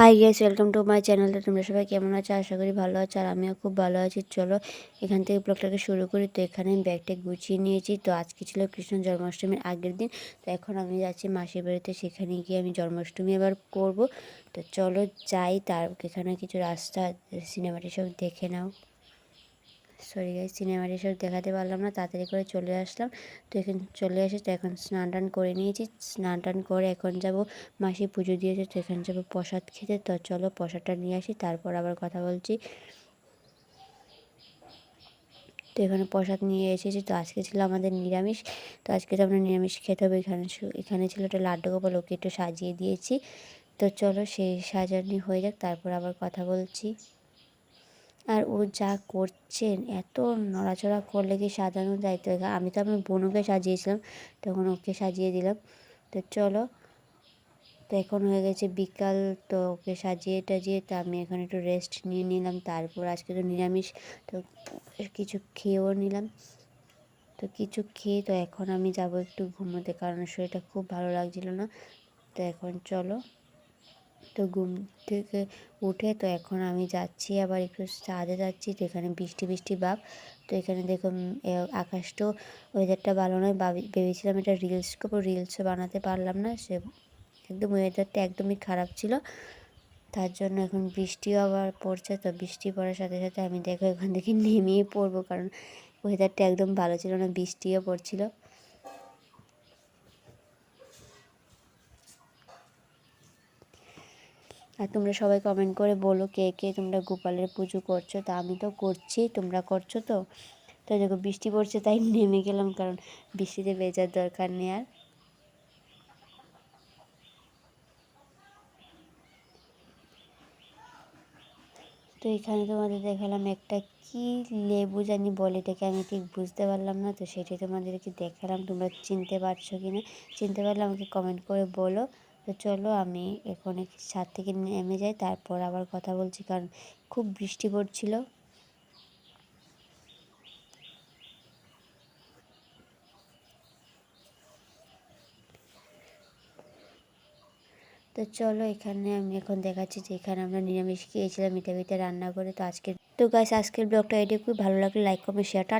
Hi guys welcome to my channel তোমরা সবাই কেমন আছো? আশা করি ভালো আছো আর আমিও খুব ভালো আছি। চলো, এখান থেকে ব্লগটাকে শুরু করি। তো এখানে আমি ব্যাগটা গুছিয়ে নিয়েছি। তো আজকে ছিল কৃষ্ণ জন্মাষ্টমীর আগের দিন। তো এখন আমি যাচ্ছি মাসির বাড়িতে। সেখানে গিয়ে আমি জন্মাষ্টমী এবার করব। তো চলো যাই। তার এখানে কিছু রাস্তা সিনেমাটি সব দেখে নাও। সরি গাই সিনেমাটি সব দেখাতে পারলাম না, তাড়াতাড়ি করে চলে আসলাম। তো এখানে চলে এসে তো এখন স্নান টান করে নিয়েছি। স্নান টান করে এখন যাব, মাসি পুজো দিয়েছে, তো এখানে যাব প্রসাদ খেতে। তো চলো প্রসাদটা নিয়ে আসি, তারপর আবার কথা বলছি। তো এখানে প্রসাদ নিয়ে এসেছি, তো আজকে ছিল আমাদের নিরামিষ। তো আজকে তো আমরা নিরামিষ খেতে হবে, এখানে এখানে ছিল একটা লাড্ডু গোপাল, ওকে একটু সাজিয়ে দিয়েছি। তো চলো সেই সাজানি হয়ে যাক, তারপর আবার কথা বলছি। আর ও যা করছেন, এত নড়াচড়া করলে কি সাজানো যায় তো আমি তো আমার বোনকে সাজিয়েছিলাম, তখন ওকে সাজিয়ে দিলাম। তো চলো, তো এখন হয়ে গেছে বিকাল, তো ওকে সাজিয়ে টাজিয়ে তো আমি এখন একটু রেস্ট নিয়ে নিলাম। তারপর আজকে তো নিরামিষ, তো কিছু খেয়েও নিলাম। তো কিছু খেয়ে, তো এখন আমি যাব একটু ঘুমোতে, কারণ শরীরটা খুব ভালো লাগছিল না। তো এখন চলো। তো ঘুম থেকে উঠে তো এখন আমি যাচ্ছি, আবার একটু ছাদে যাচ্ছি, তো এখানে বৃষ্টি বৃষ্টি ভাব। তো এখানে দেখুন আকাশটাও ওয়েদারটা ভালো নয়। ভেবেছিলাম এটা রিলস করব রিলসও বানাতে পারলাম না। সে, একদম ওয়েদারটা একদমই খারাপ ছিল। তার জন্য এখন বৃষ্টিও আবার পড়ছে, তো বৃষ্টি পড়ার সাথে সাথে আমি দেখো এখান থেকে নেমেই পড়ব। কারণ ওয়েদারটা একদম ভালো ছিল না, বৃষ্টিও পড়ছিল। আর তোমরা সবাই কমেন্ট করে বলো কে কে তোমরা গোপালের পুজো করছ। তা আমি তো করছি, তোমরা করছ তো? তো দেখো, বৃষ্টি পড়ছে তাই নেমে গেলাম, কারণ বৃষ্টিতে ভেজার দরকার নেই আর। তো এখানে তোমাদের দেখালাম একটা কি লেবু জানি বলে, এটাকে আমি ঠিক বুঝতে পারলাম না, তো সেটাই তোমাদেরকে দেখালাম, তোমরা চিনতে পারছ কি না চিনতে পারলে আমাকে কমেন্ট করে বলো। তো চলো আমি এখন ছাদ থেকে নেমে যাই, তারপর আবার কথা বলছি, কারণ খুব বৃষ্টি পড়ছিল। তো চলো এখানে আমি এখন দেখাচ্ছি যে এখানে আমরা নিরামিষ খেয়েছিলাম, মিঠা মিঠা রান্না করে। তো আজকে তো গাছ আজকের ব্লগটা খুব ভালো লাগলে লাইক কমেন্ট শেয়ারটা